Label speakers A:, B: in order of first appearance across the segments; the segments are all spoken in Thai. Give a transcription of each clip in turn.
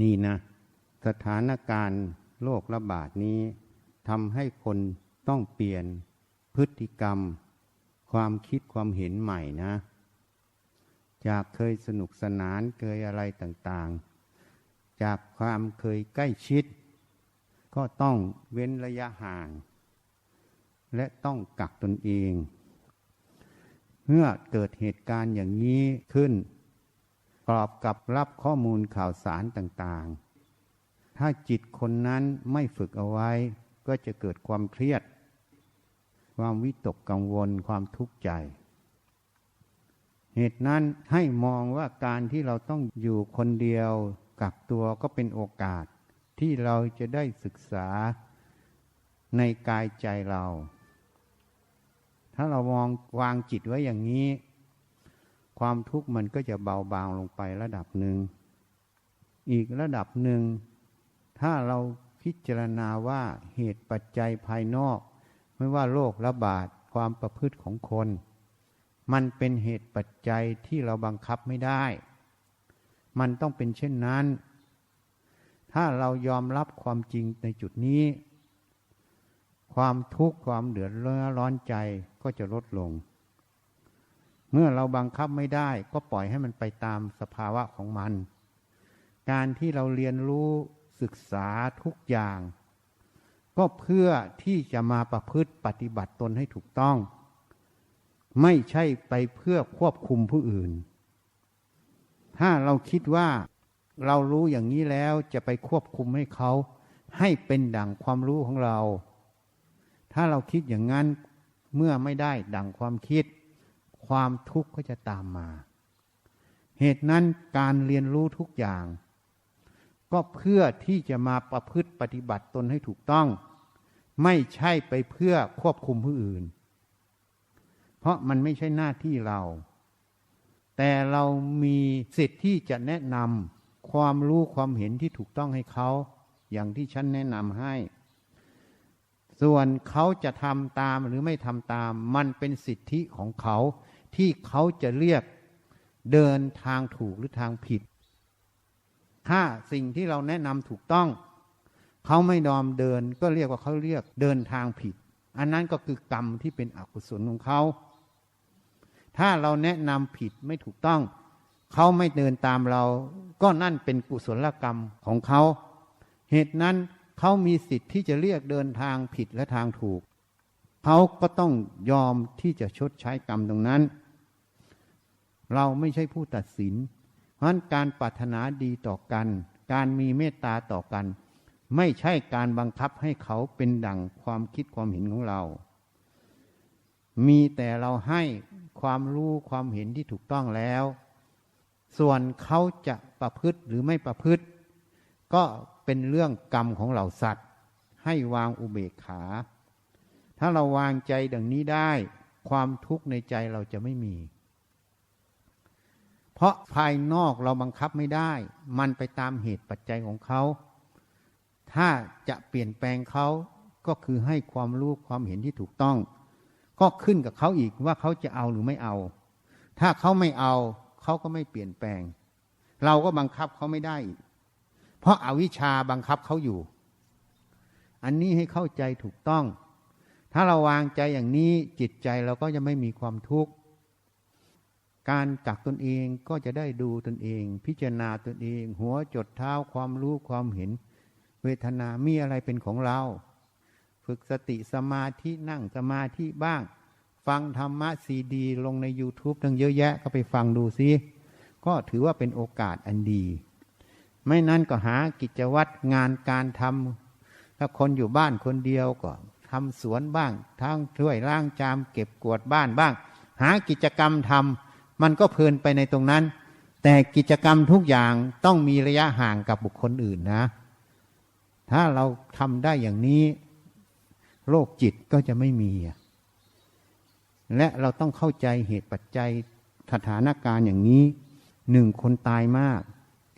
A: นี่นะ สถานการณ์โรคระบาดนี้ทำให้คนต้องเปลี่ยนพฤติกรรม ความคิดความเห็นใหม่นะ จากเคยสนุกสนานเคยอะไรต่างๆ จากความเคยใกล้ชิด ก็ต้องเว้นระยะห่าง และต้องกักตนเอง เมื่อเกิดเหตุการณ์อย่างนี้ขึ้น กรอบกับรับข้อมูลข่าวสารต่างๆ ถ้าจิตคนนั้นไม่ฝึกเอาไว้ ก็จะเกิดความเครียด ความวิตกกังวล ความทุกข์ใจ เหตุนั้นให้มองว่าการที่เราต้องอยู่คนเดียวกักตัวก็เป็นโอกาสที่เราจะได้ศึกษาในกายใจเรา ถ้าเรามองวางจิตไว้อย่างนี้ ความทุกข์มันก็จะเบาบางลงไประดับหนึ่ง อีกระดับหนึ่ง ถ้าเราพิจารณาว่าเหตุปัจจัยภายนอก ไม่ว่าโรคระบาดความประพฤติของคน มันเป็นเหตุปัจจัยที่เราบังคับไม่ได้ มันต้องเป็นเช่นนั้น ถ้าเรายอมรับความจริงในจุดนี้ ความทุกข์ความเดือดร้อนใจก็จะลดลง เมื่อเราบังคับไม่ได้ก็ปล่อยให้มันไปตามสภาวะของมัน การที่เราเรียนรู้ศึกษาทุกอย่าง ก็เพื่อที่จะมาประพฤติปฏิบัติตนให้ถูกต้อง ไม่ใช่ไปเพื่อควบคุมผู้อื่น ถ้าเราคิดว่าเรารู้อย่างนี้แล้วจะไปควบคุมให้เขา ให้เป็นดั่งความรู้ของเรา ถ้าเราคิดอย่างนั้นเมื่อไม่ได้ดั่งความคิด ความทุกข์ก็จะตามมา เหตุนั้นการเรียนรู้ทุกอย่าง ก็เพื่อที่จะมาประพฤติปฏิบัติตนให้ถูกต้อง ไม่ใช่ไปเพื่อควบคุมผู้อื่น เพราะมันไม่ใช่หน้าที่เรา แต่เรามีสิทธิ์ที่จะแนะนำความรู้ความเห็นที่ถูกต้องให้เขา อย่างที่ฉันแนะนำให้ส่วนเขาจะทำตามหรือไม่ทำตาม มันเป็นสิทธิของเขา ที่เขาจะเรียกเดินทางถูกหรือทางผิด ถ้าสิ่งที่เราแนะนำถูกต้อง เขาไม่ยอมเดินก็เรียกว่าเขาเรียกเดินทางผิด อันนั้นก็คือกรรมที่เป็นอกุศลของเขา ถ้าเราแนะนำผิดไม่ถูกต้อง เขาไม่เดินตามเรา ก็นั่นเป็นกุศลกรรมของเขา เหตุนั้นเขามีสิทธิ์ที่จะเรียกเดินทางผิดและทางถูก เขาก็ต้องยอมที่จะชดใช้กรรมตรงนั้น เราไม่ใช่ผู้ตัดสิน เพราะการปรารถนาดีต่อกัน การมีเมตตาต่อกัน ไม่ใช่การบังคับให้เขาเป็นดั่งความคิดความเห็นของเรา มีแต่เราให้ความรู้ความเห็นที่ถูกต้องแล้ว ส่วนเขาจะประพฤติหรือไม่ประพฤติ ก็เป็นเรื่องกรรมของเราสัตว์ ให้วางอุเบกขา ถ้าเราวางใจดังนี้ได้ ความทุกข์ในใจเราจะไม่มี ราะภายนอกเราบังคับไม่ได้ มันไปตามเหตุปัจจัยของเขา ถ้าจะเปลี่ยนแปลงเขาก็คือให้ความรู้ความเห็นที่ถูกต้อง ก็ขึ้นกับเขาอีกว่าเขาจะเอาหรือไม่เอา ถ้าเขาไม่เอาเขาก็ไม่เปลี่ยนแปลง เราก็บังคับเขาไม่ได้อีก เพราะอาวิชชาบังคับเขาอยู่ อันนี้ให้เข้าใจถูกต้อง ถ้าเราวางใจอย่างนี้จิตใจเราก็จะไม่มีความทุกข์ การกักตนเองก็จะได้ดูตนเอง พิจารณาตนเอง หัวจดเท้าความรู้ความเห็น เวทนามีอะไรเป็นของเรา ฝึกสติสมาธินั่งสมาธิบ้าง ฟังธรรมะซีดี ลงใน YouTube ทั้งเยอะแยะก็ไปฟังดูซิก็ถือว่าเป็นโอกาสอันดี ไม่นั้นก็หากิจวัตรงานการทำถ้าคนอยู่บ้านคนเดียวก็ทำสวนบ้างทั้งช่วยล้างจามเก็บกวาดบ้านบ้าง หากิจกรรมทำ มันก็เพลินไปในตรงนั้น แต่กิจกรรมทุกอย่างต้องมีระยะห่างกับบุคคลอื่นนะ ถ้าเราทำได้อย่างนี้ โรคจิตก็จะไม่มี และเราต้องเข้าใจเหตุปัจจัยสถานการณ์อย่างนี้หนึ่งคนตายมาก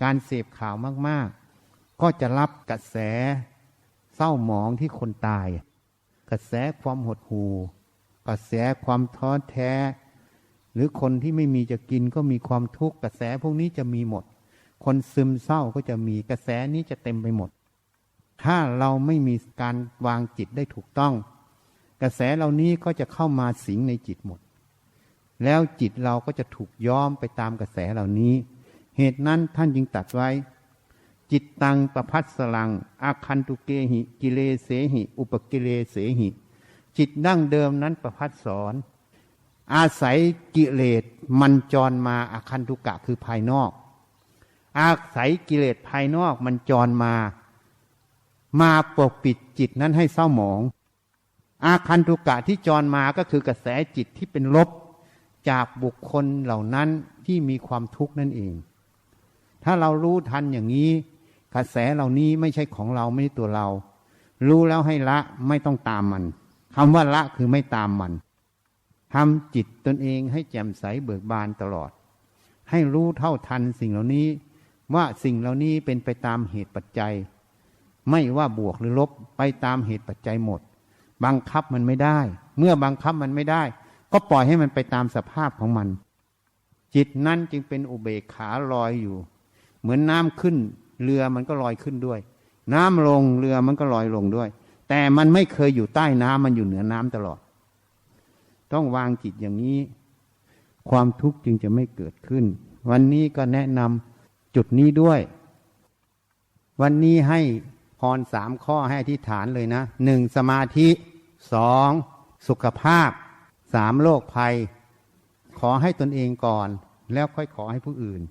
A: การเสพข่าวมากๆ ก็จะรับกระแสเศร้าหมองที่คนตาย กระแสความหดหู่ กระแสความท้อแท้ หรือคนที่ไม่มีจะกินก็มีความทุกข์กระแสพวกนี้จะมีหมด คนซึมเศร้าก็จะมีกระแสนี้จะเต็มไปหมด ถ้าเราไม่มีการวางจิตได้ถูกต้อง กระแสเหล่านี้ก็จะเข้ามาสิงในจิตหมด แล้วจิตเราก็จะถูกย้อมไปตามกระแสเหล่านี้ เหตุนั้นท่านจึงตัดไว้ จิตตังประพัสสลัง อาคันตุเกหิ กิเลเสหิ อุปกิเลเสหิ จิตดั้งเดิมนั้นประพัดสอน อาศัยกิเลสมันจรมาอาคันตุกะคือภายนอก อาศัยกิเลสภายนอกมันจรมา มาปกปิดจิตนั้นให้เศร้าหมอง อาคันตุกะที่จรมาก็คือกระแสจิตที่เป็นลบจากบุคคลเหล่านั้นที่มีความทุกข์นั่นเอง ถ้าเรารู้ทันอย่างนี้ กระแสเหล่านี้ไม่ใช่ของเราไม่ใช่ตัวเรา รู้แล้วให้ละไม่ต้องตามมันคำว่าละคือไม่ตามมัน ทำจิตตนเองให้แจ่มใสเบิกบานตลอด ให้รู้เท่าทันสิ่งเหล่านี้ ว่าสิ่งเหล่านี้เป็นไปตามเหตุปัจจัย ไม่ว่าบวกหรือลบไปตามเหตุปัจจัยหมด บังคับมันไม่ได้ เมื่อบังคับมันไม่ได้ ก็ปล่อยให้มันไปตามสภาพของมัน จิตนั้นจึงเป็นอุเบกขาลอยอยู่ เหมือนน้ำขึ้น เรือมันก็ลอยขึ้นด้วย น้ำลงเรือมันก็ลอยลงด้วย แต่มันไม่เคยอยู่ใต้น้ำมันอยู่เหนือน้ำตลอด ต้องวางจิตอย่างนี้ ความทุกข์จึงจะไม่เกิดขึ้น วันนี้ก็แนะนำจุดนี้ด้วย วันนี้ให้พรสามข้อให้อธิษฐานเลยนะหนึ่งสมาธิสองสุขภาพสามโรคภัย ขอให้ตนเองก่อน แล้วค่อยขอให้ผู้อื่น